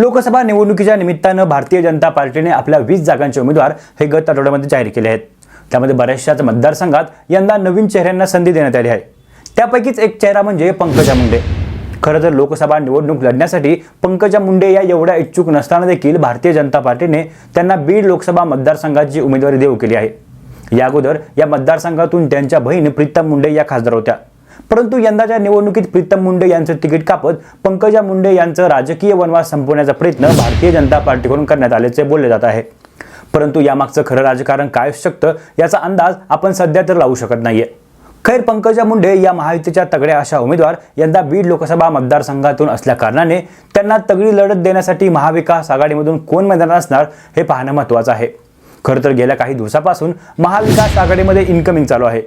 लोकसभा निवडणुकीच्या निमित्तानं भारतीय जनता पार्टीने आपल्या वीस जागांचे उमेदवार हे गत आठवड्यामध्ये जाहीर केले आहेत. त्यामध्ये बऱ्याचशाच मतदारसंघात यंदा नवीन चेहऱ्यांना संधी देण्यात आली आहे. त्यापैकीच एक चेहरा म्हणजे पंकजा मुंडे. खरं तर लोकसभा निवडणूक लढण्यासाठी पंकजा मुंडे या एवढ्या इच्छुक नसताना देखील भारतीय जनता पार्टीने त्यांना बीड लोकसभा मतदारसंघाची उमेदवारी देऊ केली आहे. या अगोदर या मतदारसंघातून त्यांच्या बहीण प्रीतम मुंडे या खासदार होत्या. परंतु यंदाच्या निवडणुकीत प्रीतम मुंडे यांचं तिकीट कापत पंकजा मुंडे यांचं राजकीय वनवास संपवण्याचा प्रयत्न भारतीय जनता पार्टीकडून करण्यात आल्याचे बोलले जात आहे. परंतु यामागचं खरं राजकारण काय असू शकतं याचा अंदाज आपण सध्या तर लावू शकत नाहीये. खैर पंकजा मुंडे या महायुतीच्या तगड्या अशा उमेदवार यंदा बीड लोकसभा मतदारसंघातून असल्याकारणाने त्यांना तगडी लढत देण्यासाठी महाविकास आघाडीमधून कोण मैदानात असणार हे पाहणं महत्त्वाचं आहे. खरं तर गेल्या काही दिवसापासून महाविकास आघाडीमध्ये इन्कमिंग चालू आहे.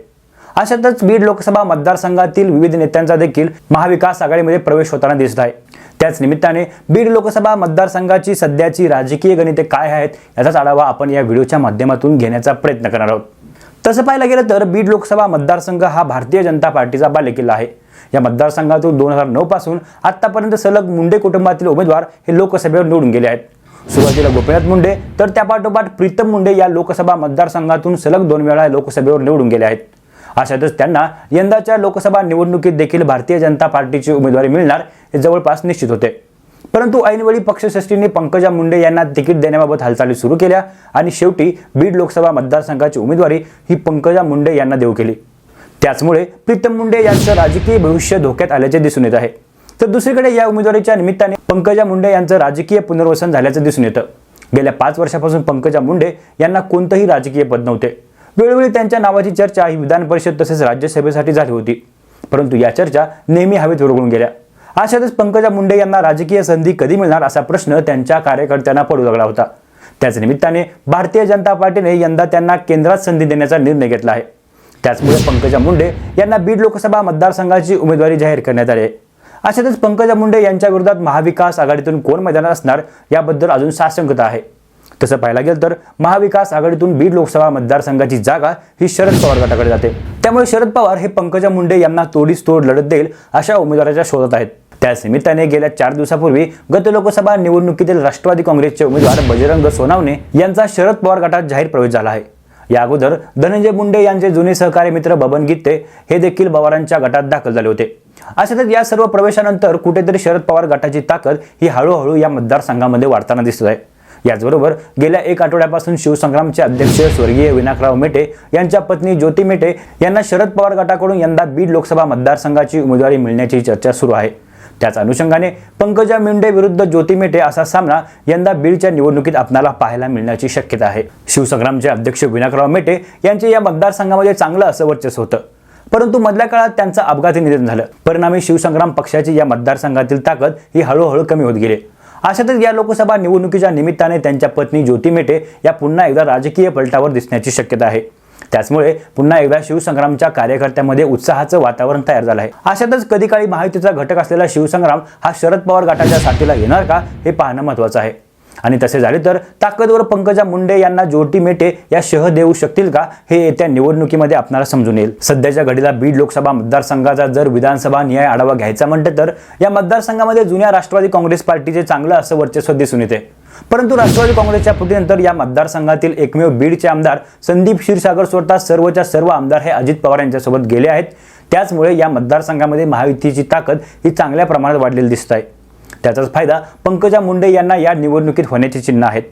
अशातच बीड लोकसभा मतदारसंघातील विविध नेत्यांचा देखील महाविकास आघाडीमध्ये प्रवेश होताना दिसत आहे. त्याच निमित्ताने बीड लोकसभा मतदारसंघाची सध्याची राजकीय गणिते काय आहेत याचाच आढावा आपण या व्हिडिओच्या माध्यमातून घेण्याचा प्रयत्न करणार आहोत. तसं पाहायला गेलं तर बीड लोकसभा मतदारसंघ हा भारतीय जनता पार्टीचा बालेकिल्ला आहे. या मतदारसंघातून दोन हजार नऊ पासून आतापर्यंत सलग मुंडे कुटुंबातील उमेदवार हे लोकसभेवर निवडून गेले आहेत. सुरुवातीला गोपीनाथ मुंडे तर त्यापाठोपाठ प्रीतम मुंडे या लोकसभा मतदारसंघातून सलग दोन वेळा लोकसभेवर निवडून गेले आहेत. अशातच त्यांना यंदाच्या लोकसभा निवडणुकीत देखील भारतीय जनता पार्टीची उमेदवारी मिळणार हे जवळपास निश्चित होते. परंतु ऐनवेळी पक्षश्रेष्ठींनी पंकजा मुंडे यांना तिकीट देण्याबाबत हालचाली सुरू केल्या आणि शेवटी बीड लोकसभा मतदारसंघाची उमेदवारी ही पंकजा मुंडे यांना देऊ केली. त्याचमुळे प्रीतम मुंडे यांचं राजकीय भविष्य धोक्यात आल्याचे दिसून येत आहे. तर दुसरीकडे या उमेदवारीच्या निमित्ताने पंकजा मुंडे यांचं राजकीय पुनर्वसन झाल्याचं दिसून येतं. गेल्या पाच वर्षापासून पंकजा मुंडे यांना कोणतंही राजकीय पद नव्हते. वेळोवेळी त्यांच्या नावाची चर्चा ही विधान परिषद तसेच राज्यसभेसाठी झाली होती. परंतु या चर्चा नेहमी हवेत विरघळून गेल्या. अशातच पंकजा मुंडे यांना राजकीय संधी कधी मिळणार असा प्रश्न त्यांच्या कार्यकर्त्यांना पडू लागला होता. त्याच निमित्ताने भारतीय जनता पार्टीने यंदा त्यांना केंद्रात संधी देण्याचा निर्णय घेतला आहे. त्याचमुळे पंकजा मुंडे यांना बीड लोकसभा मतदारसंघाची उमेदवारी जाहीर करण्यात आली आहे. अशातच पंकजा मुंडे यांच्या विरोधात महाविकास आघाडीतून कोण मैदानात असणार याबद्दल अजून साशंकता आहे. तसं पाहायला गेलं तर महाविकास आघाडीतून बीड लोकसभा मतदारसंघाची जागा ही शरद पवार गटाकडे जाते. त्यामुळे शरद पवार हे पंकजा मुंडे यांना तोडीस तोड लढत देईल अशा उमेदवाराच्या शोधात आहेत. त्याच निमित्ताने गेल्या चार दिवसापूर्वी गत लोकसभा निवडणुकीतील राष्ट्रवादी काँग्रेसचे उमेदवार बजरंग सोनावणे यांचा शरद पवार गटात जाहीर प्रवेश झाला आहे. या अगोदर धनंजय मुंडे यांचे जुने सहकारी मित्र बबन गित्ते हे देखील पवारांच्या गटात दाखल झाले होते. अशातच या सर्व प्रवेशानंतर कुठेतरी शरद पवार गटाची ताकद ही हळूहळू या मतदारसंघामध्ये वाढताना दिसत आहे. याचबरोबर गेल्या एक आठवड्यापासून शिवसंग्रामचे अध्यक्ष स्वर्गीय विनाकराव मेटे यांच्या पत्नी ज्योती मेटे यांना शरद पवार गटाकडून यंदा बीड लोकसभा मतदारसंघाची उमेदवारी मिळण्याची चर्चा सुरू आहे. त्याच अनुषंगाने पंकजा मुंडे विरुद्ध ज्योती मेटे असा सामना यंदा बीडच्या निवडणुकीत आपणाला पाहायला मिळण्याची शक्यता आहे. शिवसंग्रामचे अध्यक्ष विनाकराव मेटे यांचे या मतदारसंघामध्ये चांगलं असं वर्चस्व होतं. परंतु मधल्या काळात त्यांचं अपघाती निधन झालं. परिणामी शिवसंग्राम पक्षाची या मतदारसंघातील ताकद ही हळूहळू कमी होत गेली. अशातच या लोकसभा निवडणुकीच्या निमित्ताने त्यांच्या पत्नी ज्योती मेटे या पुन्हा एकदा राजकीय पलटावर दिसण्याची शक्यता आहे. त्याचमुळे पुन्हा एकदा शिवसंग्रामच्या कार्यकर्त्यांमध्ये उत्साहाचं वातावरण तयार झालं आहे. अशातच कधी काळी महायुतीचा घटक असलेला शिवसंग्राम हा शरद पवार गटाच्या साथीला येणार का हे पाहणं महत्वाचं आहे. आणि तसे झाले तर ताकदवर पंकजा मुंडे यांना जोटी मेटे या शह देऊ शकतील का? हे येत्या निवडणुकीमध्ये आपल्याला समजून येईल. सध्याच्या घडीला बीड लोकसभा मतदारसंघाचा जर विधानसभा न्याय आढावा घ्यायचा म्हणतं तर या मतदारसंघामध्ये जुन्या राष्ट्रवादी काँग्रेस पार्टीचे चांगलं असं वर्चस्व दिसून येते. परंतु राष्ट्रवादी काँग्रेसच्या फुटीनंतर या मतदारसंघातील एकमेव बीडचे आमदार संदीप क्षीरसागर स्वतः सर्वच्या सर्व आमदार हे अजित पवार यांच्यासोबत गेले आहेत. त्याचमुळे या मतदारसंघामध्ये महायुतीची ताकद ही चांगल्या प्रमाणात वाढलेली दिसत आहे. त्याचाच फायदा पंकजा मुंडे यांना या निवडणुकीत होण्याची चिन्ह आहेत.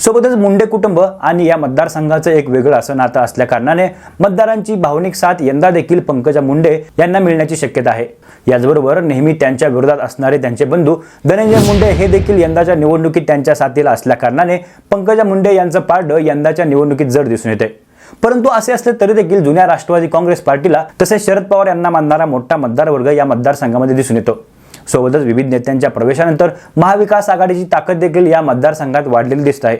सोबतच मुंडे कुटुंब आणि या मतदारसंघाचं एक वेगळं असं नातं असल्याकारणाने मतदारांची भावनिक साथ यंदा देखील पंकजा मुंडे यांना मिळण्याची शक्यता आहे. याचबरोबर नेहमी त्यांच्या विरोधात असणारे त्यांचे बंधू धनंजय मुंडे हे देखील यंदाच्या निवडणुकीत त्यांच्या साथीला असल्याकारणाने पंकजा मुंडे यांचं पारडं यंदाच्या निवडणुकीत जड दिसून येते. परंतु असे असले तरी देखील जुन्या राष्ट्रवादी काँग्रेस पार्टीला तसेच शरद पवार यांना मानणारा मोठा मतदार वर्ग या मतदारसंघामध्ये दिसून येतो. सोबतच विविध नेत्यांच्या प्रवेशानंतर महाविकास आघाडीची ताकद देखील या मतदारसंघात वाढलेली दिसत आहे.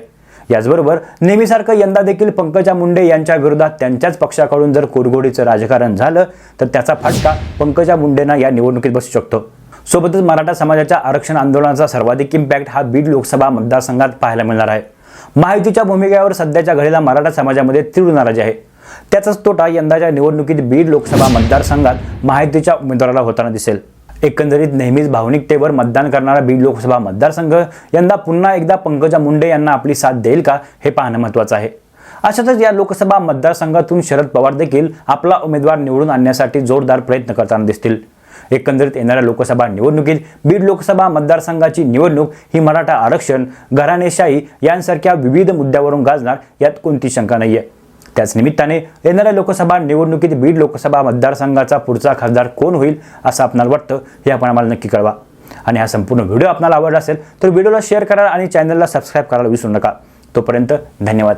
याचबरोबर नेहमीसारखं यंदा देखील पंकजा मुंडे यांच्या विरोधात त्यांच्याच पक्षाकडून जर कुरघोडीचं राजकारण झालं तर त्याचा फटका पंकजा मुंडेंना या निवडणुकीत बसू शकतो. सोबतच मराठा समाजाच्या आरक्षण आंदोलनाचा सर्वाधिक इम्पॅक्ट हा बीड लोकसभा मतदारसंघात पाहायला मिळणार आहे. महायुतीच्या भूमिकेवर सध्याच्या घडीला मराठा समाजामध्ये तीव्र नाराजी आहे. त्याचाच तोटा यंदाच्या निवडणुकीत बीड लोकसभा मतदारसंघात महायुतीच्या उमेदवाराला होताना दिसेल. एकंदरीत नेहमीच भावनिकतेवर मतदान करणारा बीड लोकसभा मतदारसंघ यंदा पुन्हा एकदा पंकजा मुंडे यांना आपली साथ देईल का हे पाहणं महत्त्वाचं आहे. अशातच या लोकसभा मतदारसंघातून शरद पवार देखील आपला उमेदवार निवडून आणण्यासाठी जोरदार प्रयत्न करताना दिसतील. एकंदरीत येणाऱ्या लोकसभा निवडणुकीत बीड लोकसभा मतदारसंघाची निवडणूक ही मराठा आरक्षण घराणेशाही यांसारख्या विविध मुद्द्यावरून गाजणार यात कोणती शंका नाहीये. त्याच निमित्ताने येणाऱ्या लोकसभा निवडणुकीत बीड लोकसभा मतदारसंघाचा पुढचा खासदार कोण होईल असं आपणाला वाटतं हे आपण आम्हाला नक्की कळवा. आणि हा संपूर्ण व्हिडिओ आपल्याला आवडला असेल तर व्हिडिओला शेअर करा आणि चॅनलला सबस्क्राईब करायला विसरू नका. तोपर्यंत धन्यवाद.